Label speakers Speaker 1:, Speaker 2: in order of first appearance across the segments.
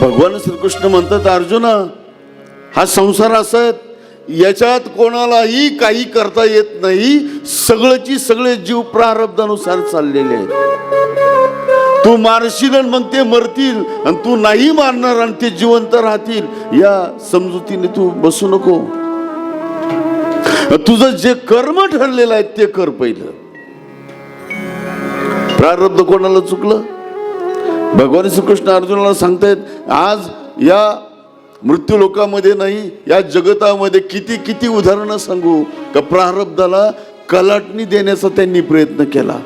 Speaker 1: भगवान श्रीकृष्ण म्हणतात अर्जुना हा संसार असा आहे याच्यात कोणालाही काही करता येत नाही सगळंची सगळे जीव प्रारब्धानुसार चाललेले आहेत. तू मारशील आणि मग ते मरतील आणि तू नाही मारणार आणि ते जिवंत राहतील या समजुतीने तू बसू नको. तुझं जे कर्म ठरलेलं आहे ते कर पहिलं. प्रारब्ध कोणाला चुकलं? भगवान श्रीकृष्ण अर्जुनाला सांगतायत आज या मृत्यू लोकामध्ये नाही या जगतामध्ये किती किती उदाहरणं सांगू? का प्रारब्धाला कलाटणी देण्याचा त्यांनी प्रयत्न केला.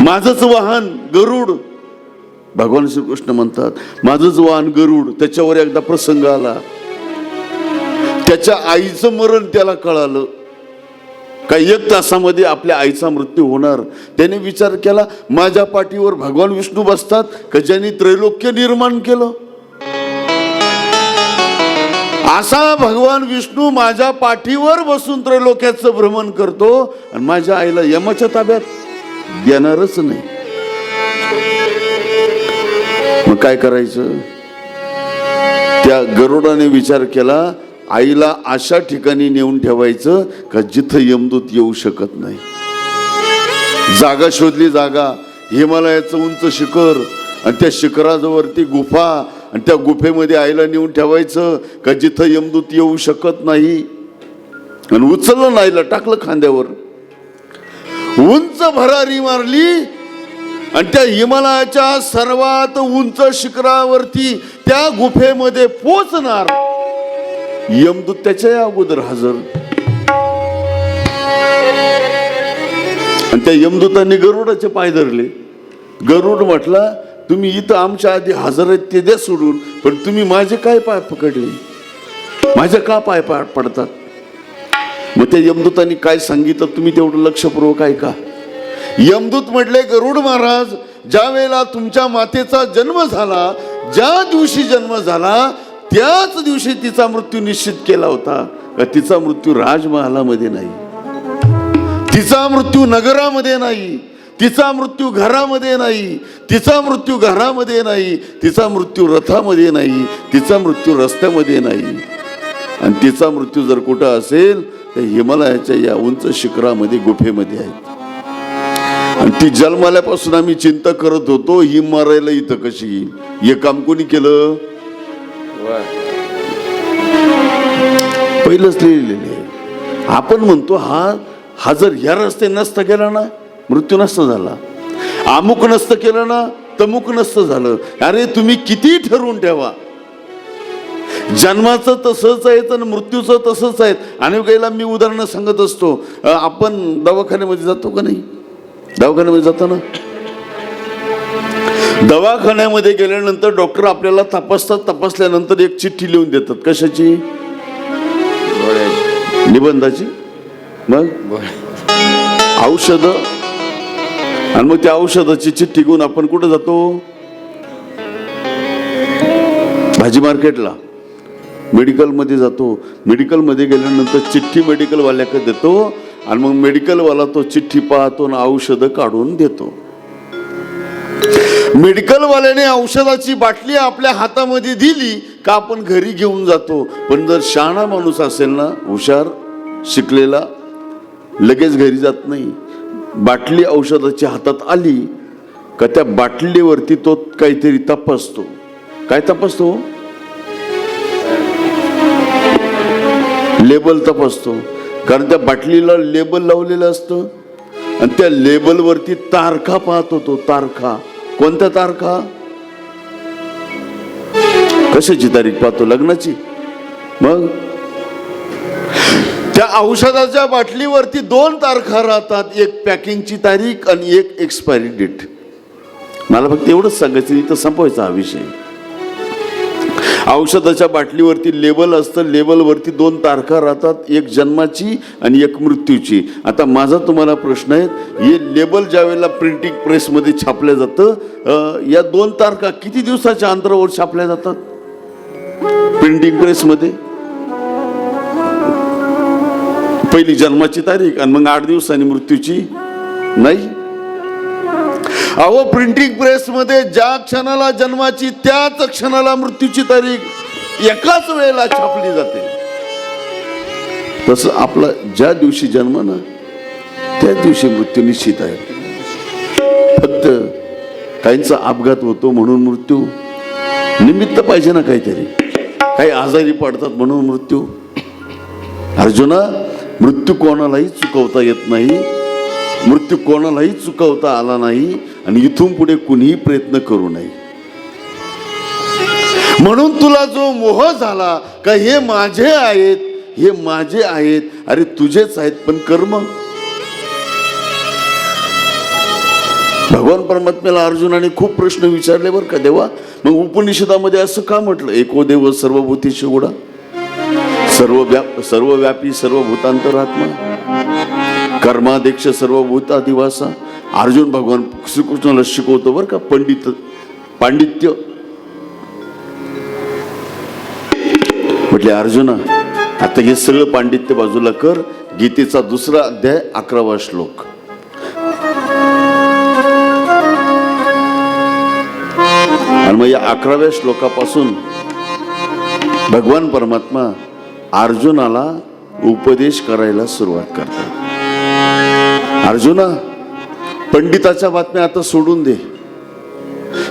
Speaker 1: माझंच वाहन गरुड भगवान श्रीकृष्ण म्हणतात माझंच वाहन गरुड त्याच्यावर एकदा प्रसंग आला. त्याच्या आईचं मरण त्याला कळालं. काही एक तासामध्ये आपल्या आईचा मृत्यू होणार. त्याने विचार केला माझ्या पाठीवर भगवान विष्णू बसतात का ज्यांनी त्रैलोक्य निर्माण केलं? असा भगवान विष्णू माझ्या पाठीवर बसून त्रैलोक्याचं भ्रमण करतो आणि माझ्या आईला यमाच्या ताब्यात देणारच नाही. मग काय करायचं? त्या गरुडाने विचार केला आईला अशा ठिकाणी नेऊन ठेवायचं का जिथं यमदूत येऊ शकत नाही? जागा शोधली जागा हिमालयाचं उंच शिखर आणि त्या शिखराजवरती गुफा आणि त्या गुफेमध्ये आईला नेऊन ठेवायचं का जिथं यमदूत येऊ शकत नाही? आणि उचललं नाहीला आईला टाकलं खांद्यावर. उंच भरारी मारली आणि त्या हिमालयाच्या सर्वात उंच शिखरावरती त्या गुफेमध्ये पोचणार. यमदूत त्याच्या अगोदर हजर. आणि त्या यमदूतांनी गरुडाचे पाय धरले. गरुड म्हटला तुम्ही इथं आमच्या आधी हजर आहेत ते द्या सोडून पण तुम्ही माझे काय पाय पकडले? माझे का पाय पाय पडतात? मग त्या यमदूतांनी काय सांगितलं तुम्ही तेवढं लक्षपूर्वक ऐका. यमदूत म्हटले गरुड महाराज ज्या वेळेला तुमच्या मातेचा जन्म झाला ज्या दिवशी जन्म झाला त्याच दिवशी तिचा मृत्यू निश्चित केला होता. का तिचा मृत्यू राजमहालामध्ये नाही. तिचा मृत्यू नगरामध्ये नाही. तिचा मृत्यू घरामध्ये नाही. तिचा मृत्यू घरामध्ये नाही. तिचा मृत्यू रथामध्ये नाही. तिचा मृत्यू रस्त्यामध्ये नाही. आणि तिचा मृत्यू जर कुठं असेल तर हिमालयाच्या या उंच शिखरामध्ये गुफेमध्ये आहेत आणि ती जन्माल्यापासून आम्ही चिंता करत होतो ही मरायला इथं कशी हे काम कोणी केलं? पहिलंच लिहिलेले आहे. आपण म्हणतो हा हा जर ह्या रस्ते नसतं केला ना मृत्यू नसतं झाला. अमुक नसतं केलं ना तमुक नसतं झालं. अरे तुम्ही किती ठरवून ठेवा. जन्माचं तसंच आहे तर मृत्यूचं तसंच आहे आणि काहीला मी उदाहरणं सांगत असतो. आपण दवाखान्यामध्ये जातो का नाही? दवाखान्यामध्ये जातो ना दवाखान्यामध्ये गेल्यानंतर डॉक्टर आपल्याला तपासतात तपासल्यानंतर एक चिठ्ठी लिहून देतात. कशाची? निबंधाची? मग? औषध? आणि मग त्या औषधाची चिठ्ठी घेऊन आपण कुठं जातो? भाजी मार्केटला. मेडिकलमध्ये जातो. मेडिकलमध्ये गेल्यानंतर चिठ्ठी मेडिकलवाल्याकडे देतो आणि मग मेडिकलवाला तो चिठ्ठी पाहतो आणि औषधं काढून देतो. मेडिकलवाल्याने औषधाची बाटली आपल्या हातामध्ये दिली का आपण घरी घेऊन जातो? पण जर शहाणा माणूस असेल ना हुशार शिकलेला लगेच घरी जात नाही. बाटली औषधाची हातात आली का त्या बाटलीवरती तो काहीतरी तपासतो. काय तपासतो? लेबल तपासतो. कारण त्या बाटलीला लेबल लावलेलं असतं. आणि त्या लेबलवरती तारखा पाहत होतो तारखा. कोणत्या तारखा? कशाची तारीख पाहतो? लग्नाची. मग? त्या औषधाच्या बाटलीवरती दोन तारखा राहतात. एक पॅकिंगची तारीख आणि एक एक्सपायरी डेट मला फक्त एवढंच सांगायचं इथं संपवायचा हा विषय. औषधाच्या बाटलीवरती लेबल असतं लेबलवरती दोन तारखा राहतात एक जन्माची आणि एक मृत्यूची. आता माझा तुम्हाला प्रश्न आहे हे लेबल ज्या वेळेला प्रिंटिंग प्रेसमध्ये छापलं जातं या दोन तारखा किती दिवसाच्या अंतरावर छापल्या जातात? प्रिंटिंग प्रेसमध्ये? पहिली जन्माची तारीख आणि मग आठ दिवसांनी मृत्यूची? नाही? अहो प्रिंटिंग प्रेसमध्ये ज्या क्षणाला जन्माची त्याच क्षणाला मृत्यूची तारीख एकाच वेळेला छापली जाते. तसं आपला ज्या दिवशी जन्म ना त्या दिवशी मृत्यू निश्चित आहे. फक्त काहींचा अपघात होतो म्हणून मृत्यू निमित्त पाहिजे ना काहीतरी. काही आजारी पडतात म्हणून मृत्यू. अर्जुना मृत्यू कोणालाही चुकवता येत नाही. मृत्यू कोणालाही चुकवता आला नाही. आणि इथून पुढे कुणीही प्रयत्न करू नये. म्हणून तुला जो मोह झाला का हे माझे आहेत हे माझे आहेत अरे तुझेच आहेत पण कर्म? भगवान परमात्म्याला अर्जुनाने खूप प्रश्न विचारले बरं का देवा? मग उपनिषदामध्ये असं का म्हटलं? एको देव सर्वभूतीशी उडा सर्व व्याप सर्वव्यापी सर्व भूतांतरात्मा कर्माध्यक्ष सर्व भूताधिवासा अर्जुन भगवान श्रीकृष्णाला शिकवतो बरं का पंडित पांडित्य. म्हटले अर्जुना आता हे सगळं पांडित्य बाजूला कर गीतेचा दुसरा अध्याय अकरावा श्लोक. आणि मग या अकराव्या श्लोकापासून भगवान परमात्मा अर्जुनाला उपदेश करायला सुरुवात करतात. अर्जुना पंडिताच्या बातम्या आता सोडून दे.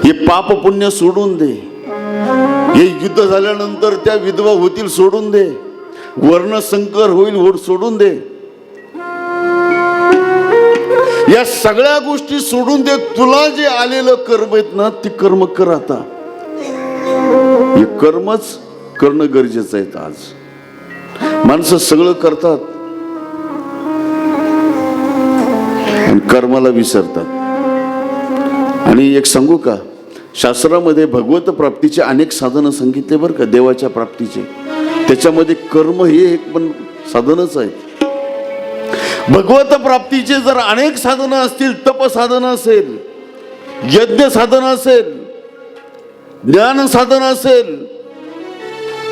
Speaker 1: हे पाप पुण्य सोडून दे. हे युद्ध झाल्यानंतर त्या विधवा होतील सोडून दे. वर्ण संकर होईल होड सोडून दे. या सगळ्या गोष्टी सोडून दे. तुला जे आलेलं कर्म आहेत ना ते कर्म कर आता. हे कर्मच करणं गरजेचं आहे आज. माणसं सगळं करतात. आणि कर्माला विसरतात. आणि एक सांगू का? शास्त्रामध्ये भगवत प्राप्तीचे अनेक साधनं सांगितले बरं का देवाच्या प्राप्तीचे. त्याच्यामध्ये कर्म हे एक पण साधनच आहे. भगवत प्राप्तीचे जर अनेक साधनं असतील तप साधन असेल यज्ञ साधन असेल ज्ञान साधन असेल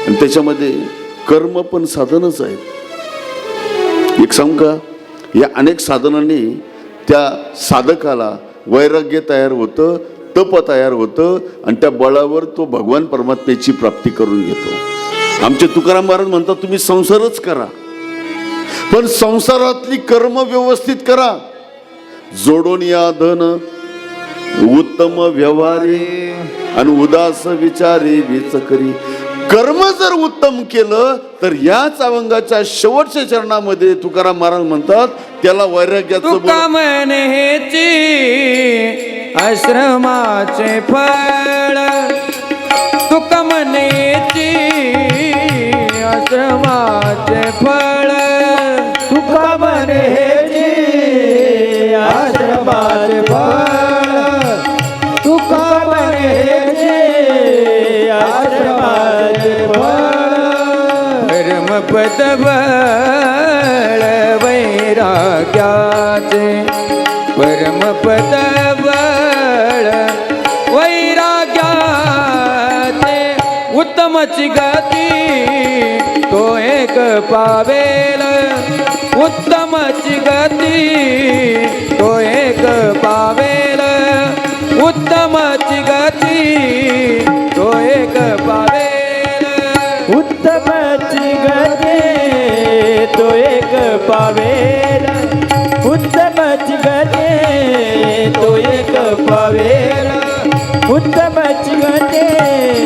Speaker 1: आणि त्याच्यामध्ये कर्म पण साधनच आहेत. एक सांगू का? या अनेक साधनांनी त्या साधकाला वैराग्य तयार होतं तप तयार होतं आणि त्या बळावर तो भगवान परमात्म्याची प्राप्ती करून घेतो. आमचे तुकाराम महाराज म्हणतात तुम्ही संसारच करा. पण संसारातली कर्म व्यवस्थित करा. जोडून या धन उत्तम व्यवहारी आणि उदास विचारी विचकरी कर्म जर उत्तम केलं तर याच अवंगाच्या शेवटच्या चरणामध्ये तुकाराम महाराज म्हणतात त्याला वैराग्याचं
Speaker 2: तुका आश्रमाचे फळ परमपद बळ वैराग्याचे परमपद बळ वैराग्याचे उत्तमची गती तो एक पावेल. उत्तमची गती तो एक पावेल. उत्तमची गती तो एक पावेल.
Speaker 3: उत्तमची तो एक पावेल। उत्तमची गती तो एक पावेल। उत्तमची गती